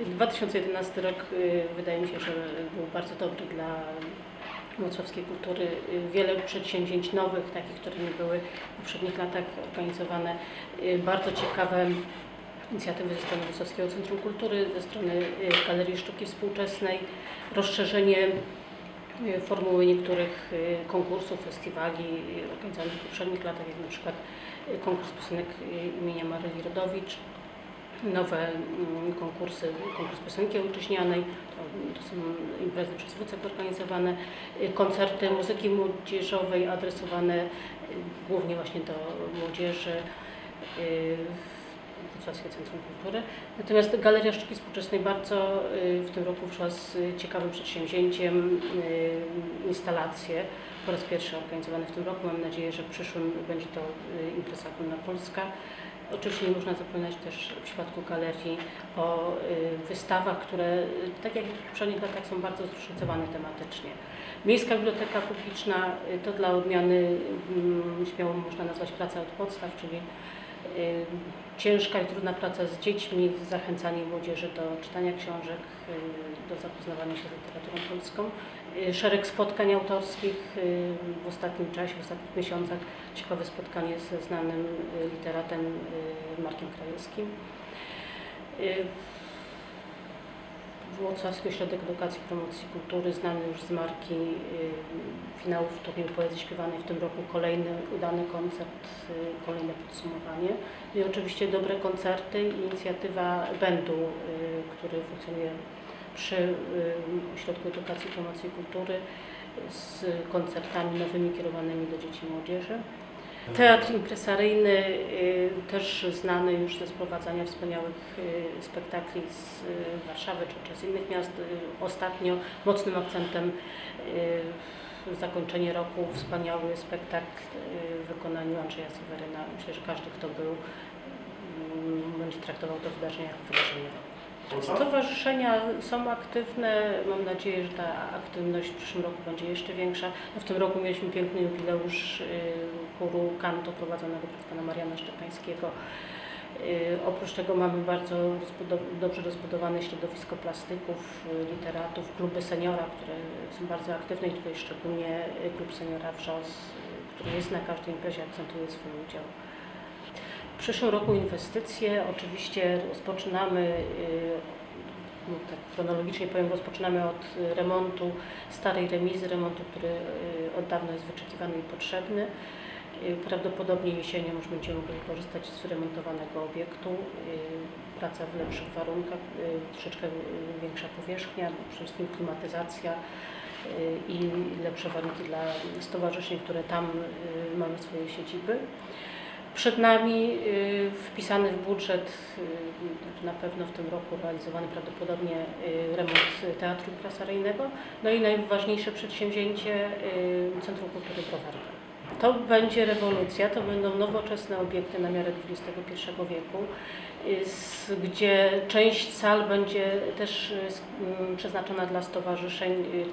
2011 rok y, wydaje mi się, że był bardzo dobry dla włocławskiej kultury. Y, Wiele przedsięwzięć nowych, takich, które nie były w poprzednich latach organizowane. Y, Bardzo ciekawe inicjatywy ze strony Wrocławskiego Centrum Kultury, ze strony Galerii Sztuki Współczesnej, rozszerzenie formuły niektórych konkursów, festiwali organizowanych w poprzednich latach, jak na przykład konkurs piosenek imienia Maryli Rodowicz, nowe mm, konkursy, konkurs piosenki ojczyźnianej, to, to są imprezy przez WCEK organizowane, y, koncerty muzyki młodzieżowej adresowane y, głównie właśnie do młodzieży, y, Wrocławskie Centrum Kultury. Natomiast Galeria Sztuki Współczesnej bardzo w tym roku wyszła z ciekawym przedsięwzięciem, instalacje po raz pierwszy organizowane w tym roku. Mam nadzieję, że w przyszłym będzie to impreza ogólnopolska. Oczywiście nie można zapominać też w przypadku galerii o y, wystawach, które tak jak w poprzednich latach są bardzo zróżnicowane tematycznie. Miejska Biblioteka Publiczna y, to dla odmiany mm, śmiało można nazwać praca od podstaw, czyli ciężka i trudna praca z dziećmi, zachęcanie młodzieży do czytania książek, do zapoznawania się z literaturą polską. Y, Szereg spotkań autorskich w ostatnim czasie, w ostatnich miesiącach. Ciekawe spotkanie ze znanym y, literatem y, Markiem Krajewskim. Włocławski Ośrodek Edukacji i Promocji Kultury, znany już z marki y, finałów turnieju poezji śpiewanej w tym roku, kolejny udany koncert, y, kolejne podsumowanie. I oczywiście dobre koncerty i inicjatywa Będu, y, który funkcjonuje przy Ośrodku Edukacji i Promocji Kultury z koncertami nowymi kierowanymi do dzieci i młodzieży. Teatr impresaryjny, y, też znany już ze sprowadzania wspaniałych y, spektakli z y, Warszawy czy, z innych miast. Ostatnio mocnym akcentem zakończenie roku wspaniały spektakl w wykonaniu Andrzeja Seweryna. Myślę, że każdy, kto był, mm, będzie traktował to wydarzenie jako wydarzenie roku. Stowarzyszenia są aktywne. Mam nadzieję, że ta aktywność w przyszłym roku będzie jeszcze większa. No w tym roku mieliśmy piękny jubileusz y, chóru Kanto prowadzonego przez pana Mariana Szczepańskiego. Y, Oprócz tego mamy bardzo dobrze rozbudowane środowisko plastyków, y, literatów, kluby seniora, które są bardzo aktywne i tutaj szczególnie klub seniora Wrzos, który jest na każdej imprezie, akcentuje swój udział. Przyszłym roku inwestycje oczywiście rozpoczynamy, y, no tak chronologicznie powiem, rozpoczynamy od remontu starej remizy, remontu, który y, od dawna jest wyczekiwany i potrzebny. Y, Prawdopodobnie jesienią już będziemy mogli korzystać z wyremontowanego obiektu. Praca w lepszych warunkach, troszeczkę większa powierzchnia, przede wszystkim klimatyzacja i lepsze warunki dla stowarzyszeń, które tam y, mają swoje siedziby. Przed nami y, wpisany w budżet, y, na pewno w tym roku realizowany prawdopodobnie y, remont Teatru Prasaryjnego. No i najważniejsze przedsięwzięcie Centrum Kultury Browarka. To będzie rewolucja, to będą nowoczesne obiekty na miarę XXI wieku, gdzie część sal będzie też y, s- m, przeznaczona dla stowarzyszeń. y,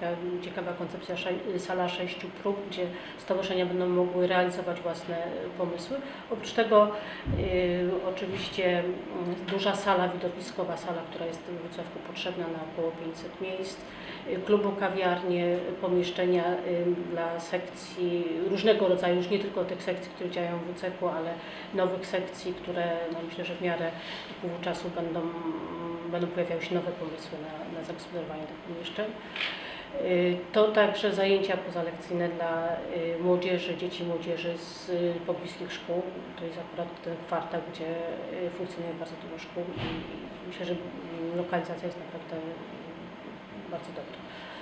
taka ciekawa koncepcja sala sześciu prób, gdzie stowarzyszenia będą mogły realizować własne pomysły. Oprócz tego y, oczywiście mm, duża sala widowiskowa, sala, która jest w Wrocławku potrzebna na około 500 miejsc, y, klubu kawiarnie, pomieszczenia dla sekcji różnego rodzaju, już nie tylko tych sekcji, które działają w WCEK-u, ale nowych sekcji, które no myślę, że w miarę upływu czasu będą, będą pojawiały się nowe pomysły na, na zagospodarowanie tych pomieszczeń. Y, To także zajęcia pozalekcyjne dla y, młodzieży, dzieci młodzieży z y, pobliskich szkół. To jest akurat ten kwartał, gdzie funkcjonuje bardzo dużo szkół i myślę, że lokalizacja jest naprawdę bardzo dobra.